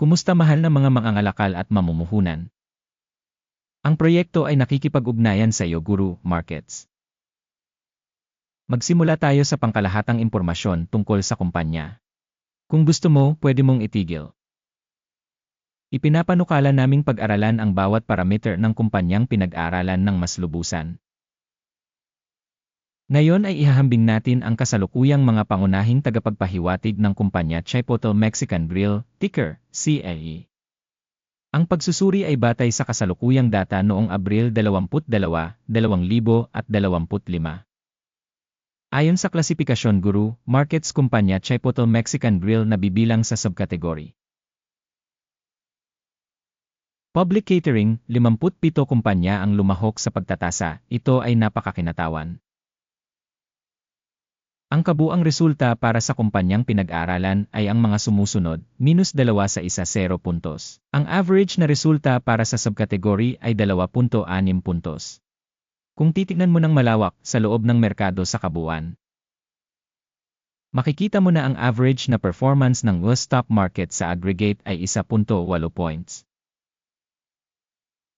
Kumusta mahal na mga mangangalakal at mamumuhunan? Ang proyekto ay nakikipag-ugnayan sa iyo Guru Markets. Magsimula tayo sa pangkalahatang impormasyon tungkol sa kumpanya. Kung gusto mo, pwede mong itigil. Ipinapanukala naming pag-aralan ang bawat parameter ng kumpanyang pinag-aralan ng mas lubusan. Ngayon ay ihahambing natin ang kasalukuyang mga pangunahing tagapagpahiwatig ng kumpanya Chipotle Mexican Grill, ticker, CLE. Ang pagsusuri ay batay sa kasalukuyang data noong Abril 22, 2025. Ayon sa klasifikasyon guru, markets kumpanya Chipotle Mexican Grill na bibilang sa subkategory. Public Catering, 57 kumpanya ang lumahok sa pagtatasa, ito ay napakakinatawan. Ang kabuang resulta para sa kumpanyang pinag-aralan ay ang mga sumusunod, minus 2 sa isa 0 puntos. Ang average na resulta para sa subkategory ay 2.6 puntos. Kung titignan mo ng malawak sa loob ng merkado sa kabuuan, makikita mo na ang average na performance ng US stock market sa aggregate ay 1.8 points.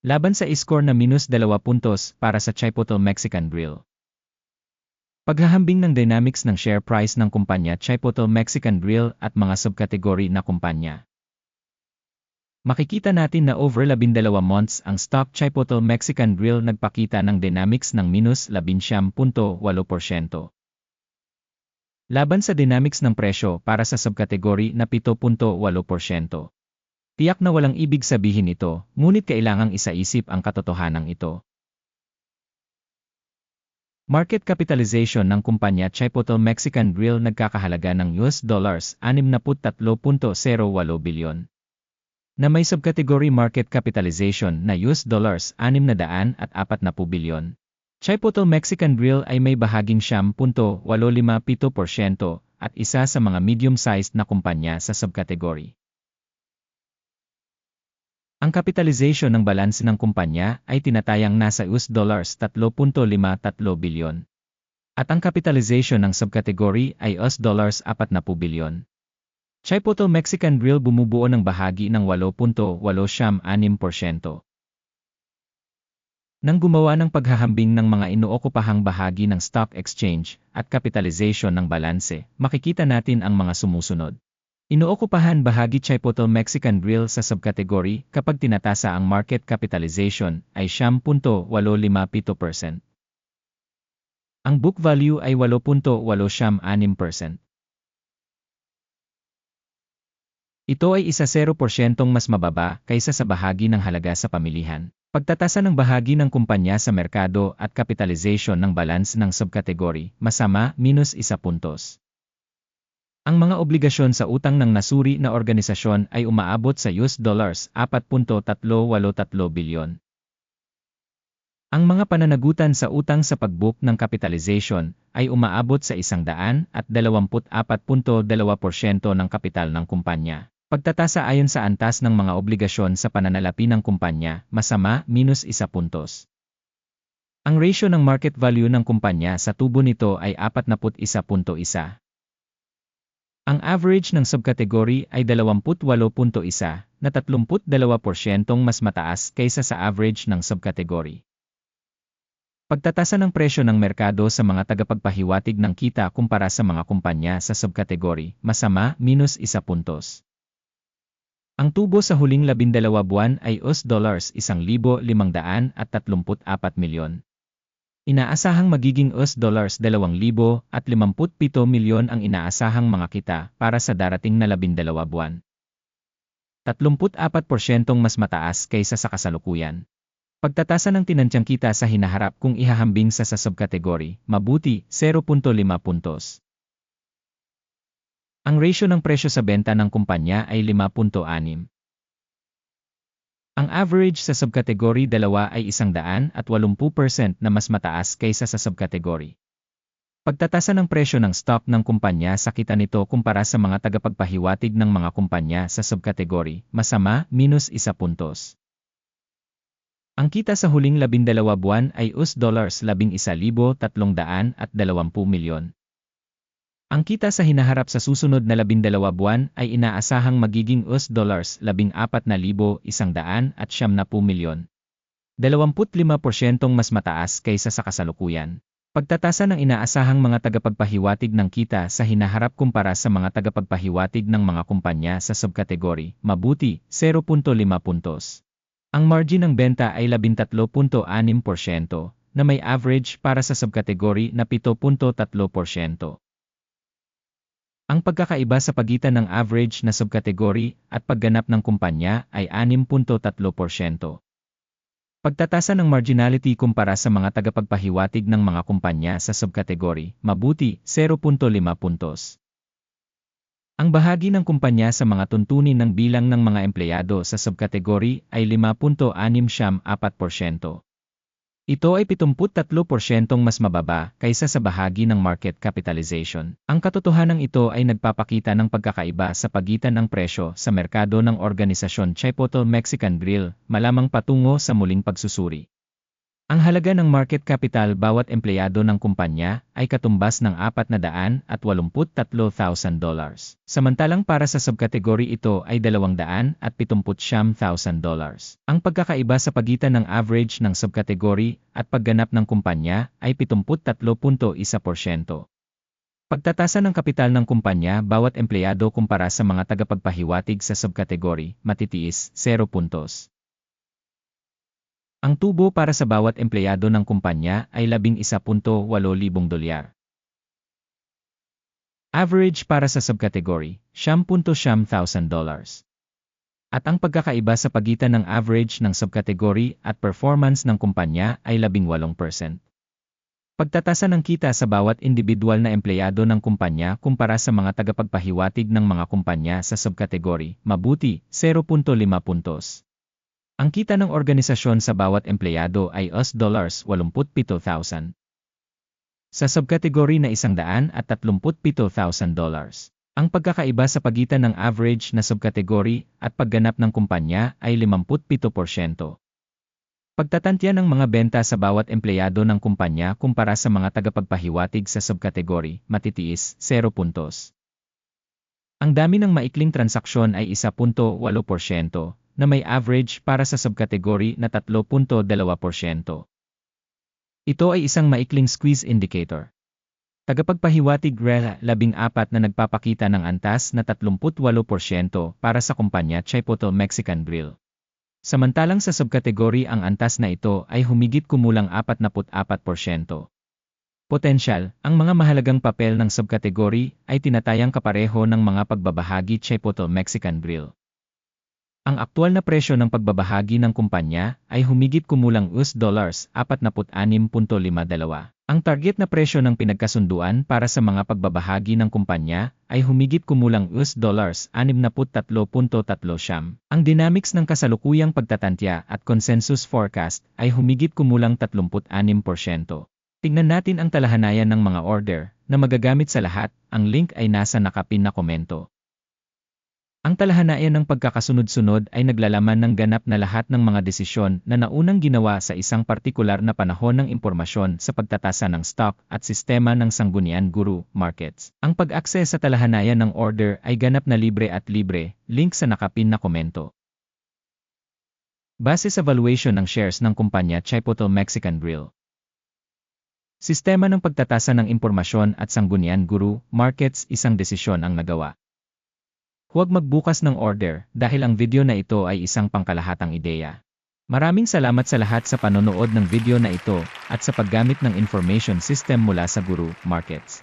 Laban sa score na minus 2 puntos para sa Chipotle Mexican Grill. Paghahambing ng dynamics ng share price ng kumpanya Chipotle Mexican Grill at mga subkategory na kumpanya. Makikita natin na over 12 months ang stock Chipotle Mexican Grill nagpakita ng dynamics ng minus 11.8%. Laban sa dynamics ng presyo para sa subkategory na 7.8%. Tiyak na walang ibig sabihin ito, ngunit kailangang isaisip ang katotohanan ito. Market capitalization ng kumpanya Chipotle Mexican Grill nagkakahalaga ng US dollars 63.08 bilyon. Na may subcategory market capitalization na US dollars 640 bilyon. Chipotle Mexican Grill ay may bahaging 10.857% at isa sa mga medium-sized na kumpanya sa subcategory. Ang capitalization ng balanse ng kumpanya ay tinatayang nasa US dollars 3.53 bilyon. At ang capitalization ng subcategory ay US dollars 40 bilyon. Chipotle Mexican Grill bumubuo ng bahagi ng 8.86%. Nang gumawa ng paghahambing ng mga inuokupahang bahagi ng stock exchange at capitalization ng balanse, makikita natin ang mga sumusunod. Inookupahan bahagi Chipotle Mexican Grill sa subkategory kapag tinatasa ang market capitalization ay 10.857%. Ang book value ay 8.86%. Ito ay isa 0% mas mababa kaysa sa bahagi ng halaga sa pamilihan. Pagtatasa ng bahagi ng kumpanya sa merkado at capitalization ng balance ng subkategory, masama, minus isa puntos. Ang mga obligasyon sa utang ng nasuri na organisasyon ay umaabot sa US dollars 4.383 bilyon. Ang mga pananagutan sa utang sa pagbook ng capitalization ay umaabot sa 124.2% ng kapital ng kumpanya. Pagtatasa ayon sa antas ng mga obligasyon sa pananalapi ng kumpanya, masama, minus isa puntos. Ang ratio ng market value ng kumpanya sa tubo nito ay 41.1. Ang average ng subkategory ay 28.1 na 32% mas mataas kaysa sa average ng subkategory. Pagtatasa ng presyo ng merkado sa mga tagapagpahiwatig ng kita kumpara sa mga kumpanya sa subkategory, masama, minus isa puntos. Ang tubo sa huling labindalawa buwan ay US dollars 1,534 milyon. Inaasahang magiging US dollars 2,057 milyon ang inaasahang mga kita para sa darating na 12 buwan. 34% mas mataas kaysa sa kasalukuyan. Pagtatasa ng tinantyang kita sa hinaharap kung ihahambing sa sa subkategory, mabuti, 0.5 puntos. Ang ratio ng presyo sa benta ng kumpanya ay 5.6. Ang average sa subkategory 2 ay 180% na mas mataas kaysa sa subkategory. Pagtatasa ng presyo ng stock ng kumpanya sa kita nito kumpara sa mga tagapagpahiwatig ng mga kumpanya sa subkategory, masama, minus isa puntos. Ang kita sa huling 12 buwan ay US dollars 11,320 milyon. Ang kita sa hinaharap sa susunod na labindalawa buwan ay inaasahang magiging US dollars 14,100 at siyam na milyon. 25% mas mataas kaysa sa kasalukuyan. Pagtatasa ng inaasahang mga tagapagpahiwatig ng kita sa hinaharap kumpara sa mga tagapagpahiwatig ng mga kumpanya sa subkategory, mabuti, 0.5 puntos. Ang margin ng benta ay 13.6% na may average para sa subkategory na 7.3%. Ang pagkakaiba sa pagitan ng average na subkategory at pagganap ng kumpanya ay 6.3%. Pagtatasa ng marginality kumpara sa mga tagapagpahiwatig ng mga kumpanya sa subkategory, mabuti, 0.5 puntos. Ang bahagi ng kumpanya sa mga tuntunin ng bilang ng mga empleyado sa subkategory ay 5.64%. Ito ay 73% mas mababa kaysa sa bahagi ng market capitalization. Ang katotohanan ito ay nagpapakita ng pagkakaiba sa pagitan ng presyo sa merkado ng organisasyon Chipotle Mexican Grill, malamang patungo sa muling pagsusuri. Ang halaga ng market capital bawat empleyado ng kumpanya ay katumbas ng 483,000 dollars. Samantalang para sa subkategory ito ay 279,000 dollars. Ang pagkakaiba sa pagitan ng average ng subkategory at pagganap ng kumpanya ay 73.1%. Pagtatasa ng kapital ng kumpanya bawat empleyado kumpara sa mga tagapagpahiwatig sa subkategory, matitiis, 0 puntos. Ang tubo para sa bawat empleyado ng kumpanya ay 11.8,000 dolyar. Average para sa subkategory, 10,000 dollars. At ang pagkakaiba sa pagitan ng average ng subkategory at performance ng kumpanya ay 18%. Pagtatasa ng kita sa bawat individual na empleyado ng kumpanya kumpara sa mga tagapagpahiwatig ng mga kumpanya sa subkategory, mabuti, 0.5 puntos. Ang kita ng organisasyon sa bawat empleyado ay US dollars 87,000. Sa subkategory na 137,000 dollars. Ang pagkakaiba sa pagitan ng average na subkategory at pagganap ng kumpanya ay 57%. Pagtatantya ng mga benta sa bawat empleyado ng kumpanya kumpara sa mga tagapagpahiwatig sa subkategory, matitiis, 0 puntos. Ang dami ng maikling transaksyon ay 1.8%, na may average para sa subkategory na 3.2%. Ito ay isang maikling squeeze indicator. Tagapagpahiwatig REL 14 na nagpapakita ng antas na 38% para sa kumpanya Chipotle Mexican Grill. Samantalang sa subkategory ang antas na ito ay humigit kumulang 44%. Potensyal, ang mga mahalagang papel ng subkategory ay tinatayang kapareho ng mga pagbabahagi Chipotle Mexican Grill. Ang aktual na presyo ng pagbabahagi ng kumpanya ay humigit kumulang US dollars 46.52. Ang target na presyo ng pinagkasunduan para sa mga pagbabahagi ng kumpanya ay humigit kumulang US dollars 63.3 siyam. Ang dynamics ng kasalukuyang pagtatantya at consensus forecast ay humigit kumulang 36%. Tingnan natin ang talahanayan ng mga order na magagamit sa lahat. Ang link ay nasa nakapin na komento. Ang talahanayan ng pagkakasunod-sunod ay naglalaman ng ganap na lahat ng mga desisyon na naunang ginawa sa isang partikular na panahon ng impormasyon sa pagtatasa ng stock at sistema ng sanggunian guru markets. Ang pag-access sa talahanayan ng order ay ganap na libre at libre, link sa nakapin na komento. Base sa valuation ng shares ng kumpanya Chipotle Mexican Grill. Sistema ng pagtatasa ng impormasyon at sanggunian guru markets isang desisyon ang nagawa. Huwag magbukas ng order dahil ang video na ito ay isang pangkalahatang ideya. Maraming salamat sa lahat sa panonood ng video na ito at sa paggamit ng information system mula sa Guru Markets.